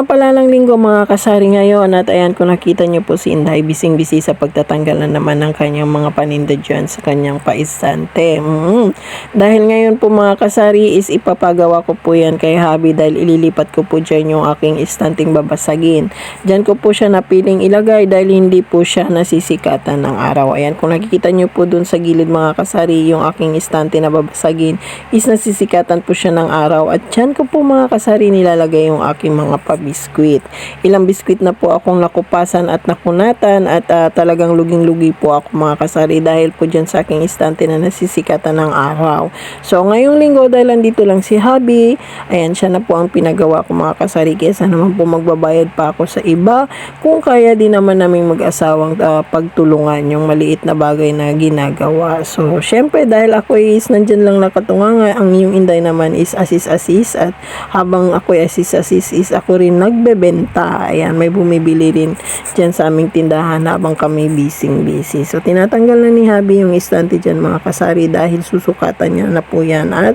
nga pala ng linggo mga kasari ngayon at ayan kung nakita niyo po si Inday bising-bisi sa pagtatanggal na naman ng kanyang mga paninda dyan sa kanyang paistante. Mm. Dahil ngayon po mga kasari is ipapagawa ko po yan kay Habi dahil ililipat ko po dyan yung aking istanting babasagin. Dyan ko po siya napiling ilagay dahil hindi po siya nasisikatan ng araw. Ayan kung nakikita niyo po dun sa gilid mga kasari yung aking istante na babasagin is nasisikatan po siya ng araw at dyan ko po mga kasari nilalagay yung aking mga pa-biskwit. Ilang biskwit na po akong nakupasan at nakunatan at ah, talagang luging-lugi po ako mga kasari dahil po dyan sa aking istante na nasisikatan ng araw. So ngayong linggo dahil andito lang si Habi, ayan siya na po ang pinagawa ko mga kasari kesa naman po magbabayad pa ako sa iba kung kaya din naman naming mag-asawang ah, pagtulungan yung maliit na bagay na ginagawa. So syempre dahil ako is nandyan lang nakatunganga ang yung inday naman is assist-assist at habang ako ay assist-assist is ako rin nagbebenta. Ayan, may bumibili rin dyan sa aming tindahan habang kami busy-busy. So, tinatanggal na ni Habi yung istante dyan mga kasari dahil susukatan niya na po yan at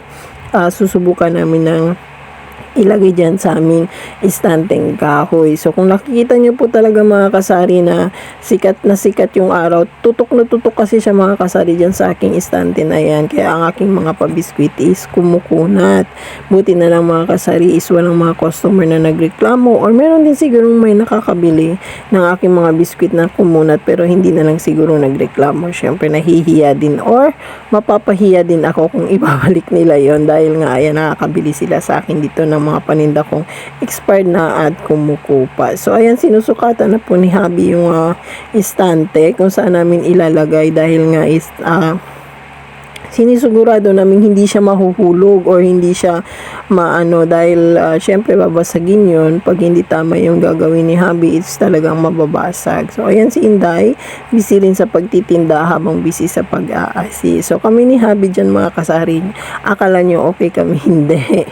ah, susubukan namin ng ilagay dyan sa aming istanteng kahoy. So, kung nakikita nyo po talaga mga kasari na sikat na sikat yung araw, tutok na tutok kasi siya mga kasari dyan sa aking istante na yan. Kaya ang aking mga pabiskwit is kumukunat. Buti na lang mga kasari is walang mga customer na nagreklamo or meron din siguro may nakakabili ng aking mga biskwit na kumunat pero hindi na lang siguro nagreklamo. Siyempre nahihiya din or mapapahiya din ako kung ibabalik nila yon dahil nga ayan nakakabili sila sa akin dito ng mga paninda kong expired na at kumukupa. So ayan sinusukatan na po ni Habi yung ah, istante kung saan namin ilalagay dahil nga is ah, sinisigurado namin hindi siya mahuhulog or hindi siya maano dahil uh, syempre babasagin yun. Pag hindi tama yung gagawin ni Habi it's talagang mababasag. So ayan si Inday busy rin sa pagtitinda habang busy sa pag-aasi so kami ni Habi dyan mga kasari akala nyo okay kami? Hindi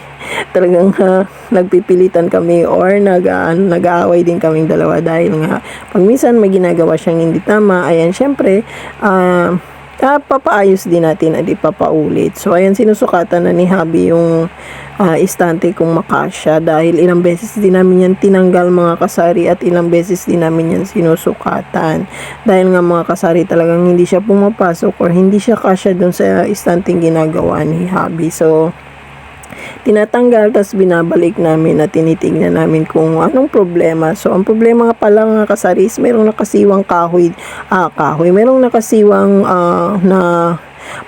talagang uh, nagpipilitan kami or nag, uh, nag-aaway din kaming dalawa dahil nga pag minsan may ginagawa siyang hindi tama ayan syempre uh, uh, papaayos din natin at ipapaulit. So, ayan, sinusukatan na ni Habi yung uh, istante kung makasya dahil ilang beses din namin yan tinanggal mga kasari at ilang beses din namin yan sinusukatan. Dahil nga mga kasari talagang hindi siya pumapasok or hindi siya kasya dun sa istanteng ginagawa ni Habi. So, tinatanggal tapos binabalik namin at tinitingnan namin kung anong problema. So, ang problema nga pala nga kasaris, merong nakasiwang kahoy, ah, kahoy, merong nakasiwang ah, na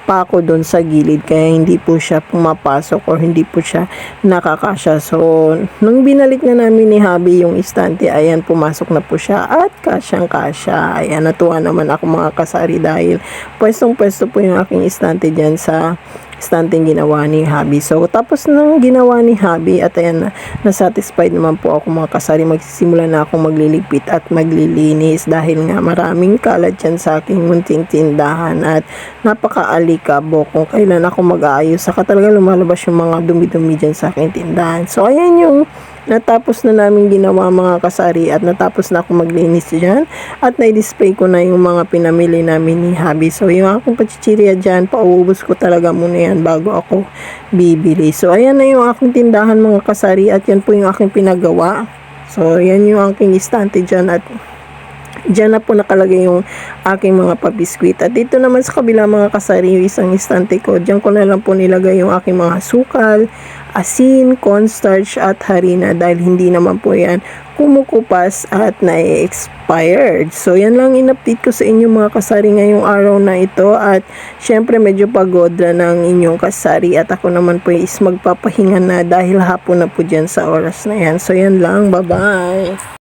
pako doon sa gilid kaya hindi po siya pumapasok or hindi po siya nakakasya. So, nung binalik na namin ni Habi yung istante, ayan, pumasok na po siya at kasyang kasya. Ayan, natuwa naman ako mga kasari dahil pwestong pwesto po yung aking istante dyan sa stanteng ginawa ni Habi. So, tapos nang ginawa ni Habi at ayan, na-satisfied naman po ako mga kasari. Magsisimula na ako magliligpit at maglilinis dahil nga maraming kalat dyan sa aking munting tindahan at napaka-alikabo kung kailan ako mag-aayos. Saka talaga lumalabas yung mga dumi-dumi dyan sa aking tindahan. So, ayan yung natapos na namin ginawa mga kasari at natapos na ako maglinis dyan at na-display ko na yung mga pinamili namin ni Habi. So, yung akong pachichirya dyan, pauubos ko talaga muna yan bago ako bibili. So, ayan na yung aking tindahan mga kasari at yan po yung aking pinagawa. So, yan yung aking istante dyan at Diyan na po nakalagay yung aking mga pabiskwit. At dito naman sa kabila mga kasari isang istante ko. Diyan ko na lang po nilagay yung aking mga sukal, asin, cornstarch at harina dahil hindi naman po yan kumukupas at na-expired. So, yan lang in-update ko sa inyo mga kasari ngayong araw na ito at syempre medyo pagod na ng inyong kasari at ako naman po is magpapahinga na dahil hapon na po dyan sa oras na yan. So, yan lang. Bye-bye!